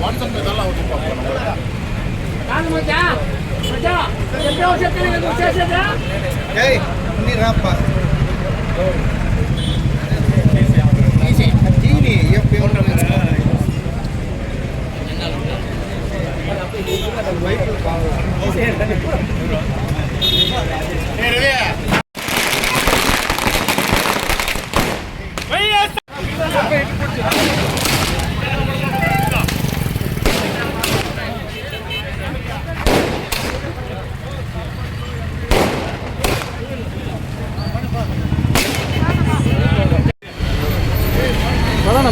WhatsApp நல்லா TV எப்படி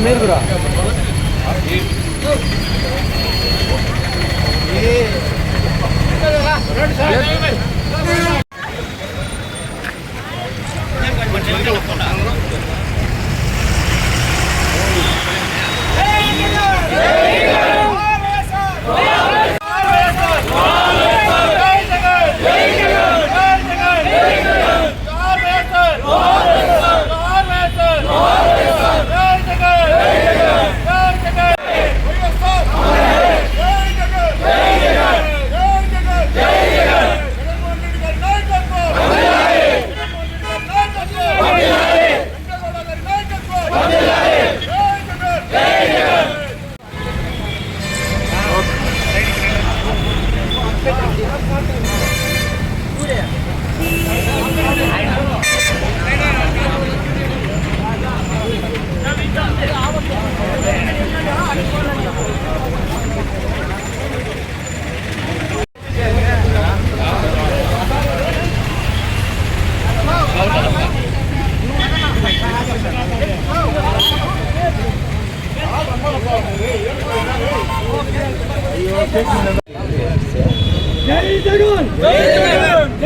மேற்குறா జై నీరప్ప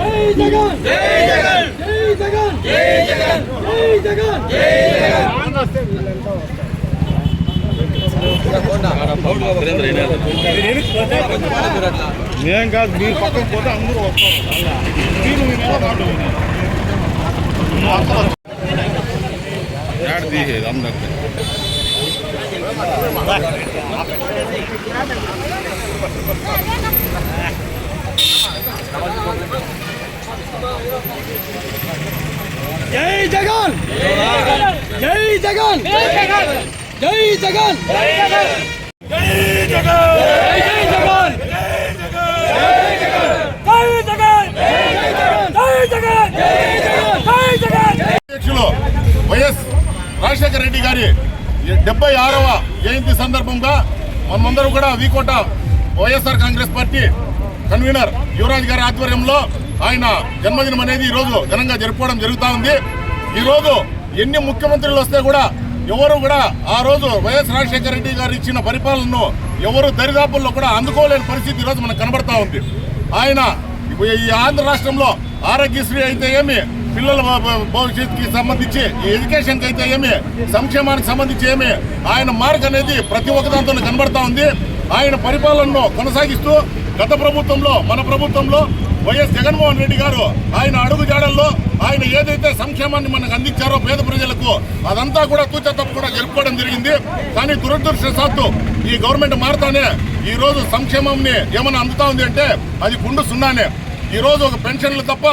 దీని మీరు కూడా జై జగన్ జై జగన్ జై జగన్ జై జగన్ జై జగన్ జై జగన్ జై జగన్ జై జగన్ నేను కాదు మీరు పక్కన పోతే అందరూ వస్తారు మీరు మీ మీద మాట్లాడండి యాడ్ జై జగన్! జై జగన్! జై జగన్! జై జగన్ జై జగన్ జై జగన్ వైఎస్ రాజశేఖర రెడ్డి గారి డెబ్బై ఆరవ జయంతి సందర్భంగా మనమందరం కూడా వీకోట వైఎస్ఆర్ కాంగ్రెస్ పార్టీ కన్వీనర్ యువరాజ్ గారి ఆధ్వర్యంలో ఆయన జన్మదినం అనేది ఈరోజు ఘనంగా జరుపుకోవడం జరుగుతూ ఉంది. ఈరోజు ఎన్ని ముఖ్యమంత్రులు వస్తే కూడా ఎవరు కూడా ఆ రోజు వైఎస్ రాజశేఖర రెడ్డి గారు ఇచ్చిన పరిపాలనను ఎవరు దరిదాపుల్లో కూడా అందుకోలేని పరిస్థితి ఈరోజు రోజు మనకు కనబడతా ఉంది. ఆయన ఈ ఆంధ్ర రాష్ట్రంలో ఆరోగ్యశ్రీ అయితే ఏమి పిల్లల భవిష్యత్తుకి సంబంధించి ఈ ఎడ్యుకేషన్కి అయితే ఏమి సంక్షేమానికి సంబంధించి ఏమి ఆయన మార్క్ అనేది ప్రతి ఒక్క దాంతో కనబడతా ఉంది. ఆయన పరిపాలనను కొనసాగిస్తూ గత ప్రభుత్వంలో మన ప్రభుత్వంలో వైఎస్ జగన్మోహన్ రెడ్డి గారు ఆయన అడుగు జాడల్లో ఆయన ఏదైతే సంక్షేమాన్ని మనకు అందించారో పేద ప్రజలకు అదంతా కూడా తూచా కూడా జరుపుకోవడం జరిగింది. కానీ దురదృష్టవశాత్తు ఈ గవర్నమెంట్ మారుతానే ఈ రోజు సంక్షేమంని ఏమైనా అందుతా ఉంది అంటే అది గుండు సున్నానే. ఈ రోజు ఒక పెన్షన్లు తప్ప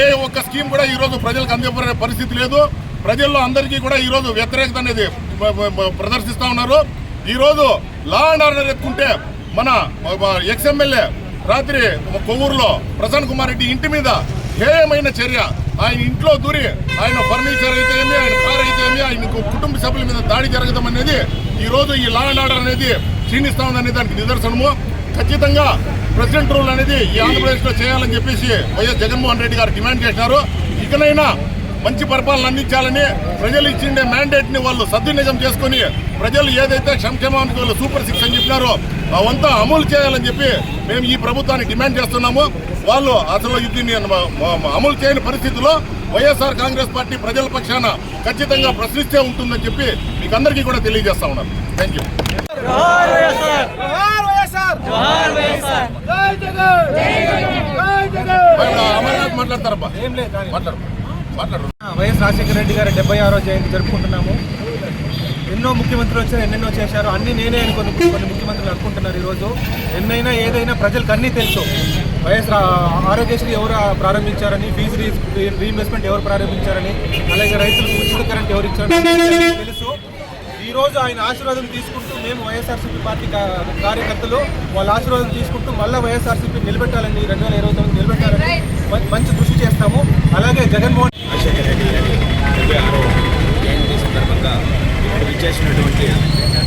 ఏ ఒక్క స్కీమ్ కూడా ఈరోజు ప్రజలకు అందించే పరిస్థితి లేదు. ప్రజల్లో అందరికీ కూడా ఈరోజు వ్యతిరేకత అనేది ప్రదర్శిస్తూ ఉన్నారు. ఈరోజు లా అండ్ ఆర్డర్ ఎత్తుకుంటే మన ఎక్స్ఎమ్మెల్యే రాత్రి కొవ్వూరులో ప్రసన్న కుమార్ రెడ్డి ఇంటి మీద హేయమైన చర్య. ఆయన ఇంట్లో దూరి ఆయన ఫర్నిచర్ అయితే ఏమి ఆయన కార్ అయితే ఏమి ఆయన కుటుంబ సభ్యుల మీద దాడి జరగడం అనేది ఈరోజు ఈ లా అండ్ ఆర్డర్ అనేది క్షీణిస్తా ఉందనే దానికి నిదర్శనము. ఖచ్చితంగా ప్రెసిడెంట్ రూల్ అనేది ఈ ఆంధ్రప్రదేశ్లో చేయాలని చెప్పేసి వైఎస్ జగన్మోహన్ రెడ్డి గారు డిమాండ్ చేశారు ఇకనైనా మంచి పరిపాలన అందించాలని ప్రజలు ఇచ్చిండే మ్యాండేట్ని వాళ్ళు సద్వినియోగం చేసుకొని ప్రజలు ఏదైతే సంక్షేమానికి వాళ్ళు సూపర్ సిక్స్ అని చెప్పినారో అవంతా అమలు చేయాలని చెప్పి మేము ఈ ప్రభుత్వాన్ని డిమాండ్ చేస్తున్నాము. వాళ్ళు అసలు దీన్ని అమలు చేయని పరిస్థితిలో వైఎస్ఆర్ కాంగ్రెస్ పార్టీ ప్రజల పక్షాన ఖచ్చితంగా ప్రశ్నిస్తే ఉంటుందని చెప్పి మీకు అందరికీ కూడా తెలియజేస్తా ఉన్నాను. థ్యాంక్ యూ మాట్లాడతారబ్బా. మాట్లాడు మాట్లాడు. వైఎస్ రాజశేఖర రెడ్డి గారి డెబ్బై ఆరో జయంతి జరుపుకుంటున్నాము. ఎన్నో ముఖ్యమంత్రులు వచ్చారు ఎన్నెన్నో చేశారు అన్ని నేనే అని కొన్ని కొన్ని ముఖ్యమంత్రులు అనుకుంటున్నారు ఈరోజు. ఎన్నైనా ఏదైనా ప్రజలకు అన్నీ తెలుసు. వైఎస్ రా- ఆరోగ్యశ్రీ ఎవరు ప్రారంభించారని ఫీజు రీఇన్వెస్ట్మెంట్ ఎవరు ప్రారంభించారని అలాగే రైతులకు ఉచిత కరెంట్ ఎవరు ఇచ్చారని తెలుసు. ఈ రోజు ఆయన ఆశీర్వాదం తీసుకుంటూ మేము వైఎస్ఆర్సీపీ పార్టీ కార్యకర్తలు వాళ్ళ ఆశీర్వాదం తీసుకుంటూ మళ్ళీ వైఎస్ఆర్సీపీ నిలబెట్టాలని రెండు వేల ఇరవై తొమ్మిది నిలబెట్టాలని మంచి కృషి చేస్తాము. అలాగే జగన్మోహన్ రాజశేఖర రెడ్డి గారి డెబ్బై ఆరో జయంతి సందర్భంగా ఇక్కడ విచ్చేసినటువంటి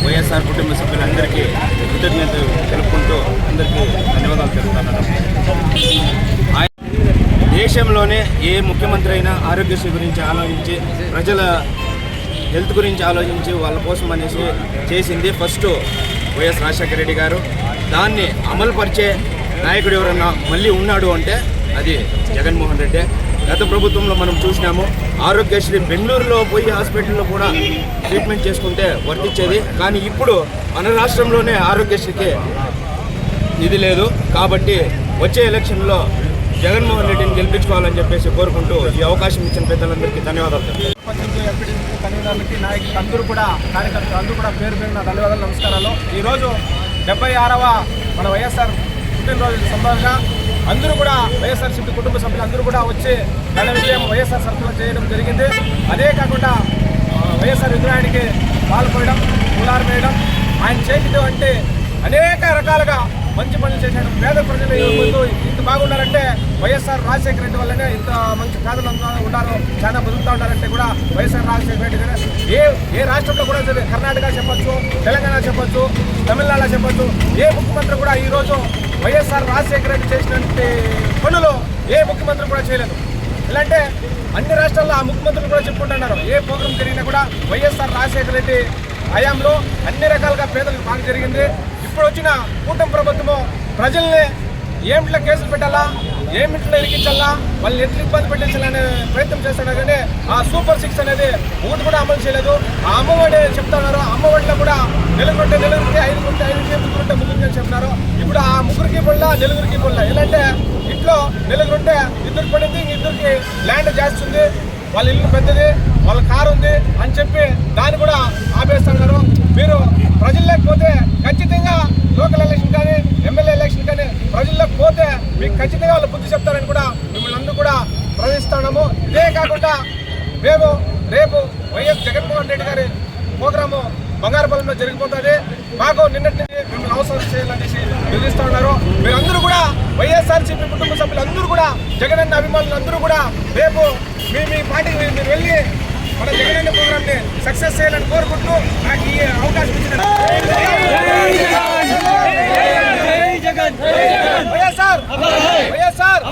వైఎస్ఆర్ కుటుంబ సభ్యులందరికీ కృతజ్ఞతలు తెలుపుకుంటూ అందరికీ ధన్యవాదాలు తెలుపుతున్నాను. దేశంలోనే ఏ ముఖ్యమంత్రి అయినా ఆరోగ్యశ్రీ గురించి ఆలోచించి ప్రజల హెల్త్ గురించి ఆలోచించి వాళ్ళ కోసం అనేసి చేసింది ఫస్ట్ వైఎస్ రాజశేఖర రెడ్డి గారు. దాన్ని అమలుపరిచే నాయకుడు ఎవరన్నా మళ్ళీ ఉన్నాడు అంటే అది జగన్మోహన్ రెడ్డి. గత ప్రభుత్వంలో మనం చూసినాము ఆరోగ్యశ్రీ బెంగళూరులో పోయి హాస్పిటల్లో కూడా ట్రీట్మెంట్ చేసుకుంటే వర్తించేది. కానీ ఇప్పుడు మన రాష్ట్రంలోనే ఆరోగ్యశ్రీకి ఇది లేదు. కాబట్టి వచ్చే ఎలక్షన్లో జగన్మోహన్ రెడ్డిని గెలిపించుకోవాలని చెప్పేసి కోరుకుంటూ ఈ అవకాశం ఇచ్చిన పెద్దలందరికీ ధన్యవాదాలు. కన్వీనర్లకి నాయకు అందరూ కూడా కార్యకర్తలు అందరూ కూడా పేరు పేరున ధన్యవాదాలు నమస్కారాలు. ఈరోజు డెబ్బై ఆరవ మన వైఎస్ఆర్ పుట్టినరోజు సందర్భంగా అందరూ కూడా వైఎస్ఆర్సీపీ కుటుంబ సభ్యులు అందరూ కూడా వచ్చి ఘన విజయం వైఎస్ఆర్ సరఫరా చేయడం జరిగింది. అదే కాకుండా వైఎస్ఆర్ విగ్రహానికి పాల్పోయడం పూలారు వేయడం. ఆయన చేసినటువంటి అంటే అనేక రకాలుగా మంచి పనులు చేశాడు పేద ప్రజలు ముందు ఇంత బాగుండాలంటే వైఎస్ఆర్ రాజశేఖర రెడ్డి వల్లనే ఇంత మంచి పేదలు ఉన్నారు చాలా బతుకుతూ ఉన్నారంటే కూడా వైఎస్ఆర్ రాజశేఖర రెడ్డి గారే. ఏ ఏ రాష్ట్రంలో కూడా కర్ణాటక చెప్పొచ్చు తెలంగాణ చెప్పొచ్చు తమిళనాడు చెప్పొచ్చు ఏ ముఖ్యమంత్రి కూడా ఈరోజు వైఎస్ఆర్ రాజశేఖర రెడ్డి చేసినటువంటి పనులు ఏ ముఖ్యమంత్రి కూడా చేయలేదు. ఎలా అంటే అన్ని రాష్ట్రాల్లో ఆ ముఖ్యమంత్రులు కూడా చెప్పుకుంటున్నారు. ఏ ప్రోగ్రాం జరిగినా కూడా వైఎస్ఆర్ రాజశేఖర రెడ్డి హయాంలో అన్ని రకాలుగా పేదలకు బాగా జరిగింది. ఇప్పుడు వచ్చిన కూటమి ప్రభుత్వము ప్రజల్ని ఏమిట్లో కేసులు పెట్టాలా? ఏమిట్లో ఇరికించాలా? వాళ్ళని ఎట్లా ఇబ్బంది పెట్టించాలనే ప్రయత్నం చేస్తాడు కానీ ఆ సూపర్ సిక్స్ అనేది ఒకటి కూడా అమలు చేయలేదు. ఆ అమ్మఒడి చెప్తున్నారు. అమ్మఒడిలో కూడా నెలకొంటే నెలుగురికి ఐదు ఉంటే ఐదు ముగ్గురుంటే ముగ్గురికి అని చెప్తున్నారు. ఇప్పుడు ఆ ముగ్గురికి పొల్ల నెలుగురికి పొల్ల ఎలా అంటే ఇంట్లో నెలుగురుంటే ఇద్దరు పడింది ఇద్దరికి ల్యాండ్ చేస్తుంది వాళ్ళ ఇల్లు పెద్దది వాళ్ళ కారు ఉంది అని చెప్పి దాన్ని కూడా ఆపేస్తున్నారు మీరు ప్రజల్లోకి పోతే ఖచ్చితంగా లోకల్ ఎలక్షన్ కానీ ఎమ్మెల్యే ఎలక్షన్ కానీ ప్రజల్లోకి పోతే మీకు ఖచ్చితంగా వాళ్ళు బుద్ధి చెప్తారని కూడా మిమ్మల్ని అందరూ కూడా ప్రవేశిస్తున్నాము ఇదే కాకుండా మేము రేపు వైఎస్ జగన్మోహన్ రెడ్డి గారి ప్రోగ్రాము బంగారుపల్లిలో జరిగిపోతుంది. మాకు నిన్నటి మిమ్మల్ని అవసరం చేయాలనేసి నిలుస్తూ ఉన్నారు. మీరందరూ కూడా వైఎస్ఆర్సీపీ కుటుంబ సభ్యులందరూ కూడా జగనన్న అభిమానులు అందరూ కూడా రేపు మీ మీ పార్టీకి మీరు వెళ్ళి మన జగనన్న ప్రోగ్రామ్ని సక్సెస్ చేయాలని కోరుకుంటూ నాకు ఈ అవకాశం ఇచ్చిన వైఎస్ఆర్. వైఎస్ఆర్.